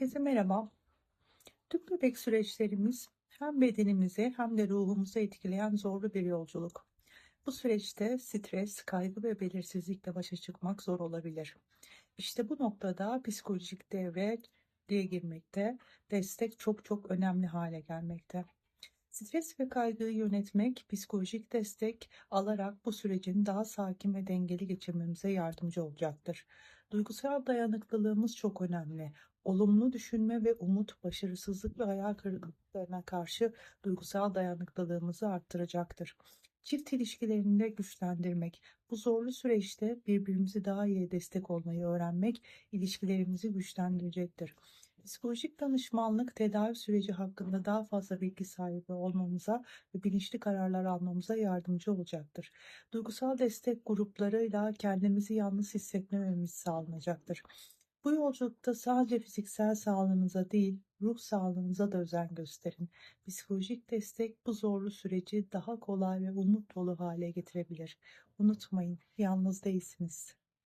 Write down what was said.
Herkese merhaba. Tüp bebek süreçlerimiz hem bedenimizi hem de ruhumuzu etkileyen zorlu bir yolculuk. Bu süreçte stres, kaygı ve belirsizlikle başa çıkmak zor olabilir. İşte bu noktada psikolojik devreye girmekte, destek çok çok önemli hale gelmekte. Stres ve kaygıyı yönetmek, psikolojik destek alarak bu sürecin daha sakin ve dengeli geçirmemize yardımcı olacaktır. Duygusal dayanıklılığımız çok önemli. Olumlu düşünme ve umut, başarısızlık ve hayal kırıklıklarına karşı duygusal dayanıklılığımızı arttıracaktır. Çift ilişkilerini de güçlendirmek, bu zorlu süreçte birbirimizi daha iyi destek olmayı öğrenmek ilişkilerimizi güçlendirecektir. Psikolojik danışmanlık tedavi süreci hakkında daha fazla bilgi sahibi olmamıza ve bilinçli kararlar almamıza yardımcı olacaktır. Duygusal destek gruplarıyla kendimizi yalnız hissetmememiz sağlanacaktır. Bu yolculukta sadece fiziksel sağlığınıza değil, ruh sağlığınıza da özen gösterin. Psikolojik destek bu zorlu süreci daha kolay ve umut dolu hale getirebilir. Unutmayın, yalnız değilsiniz.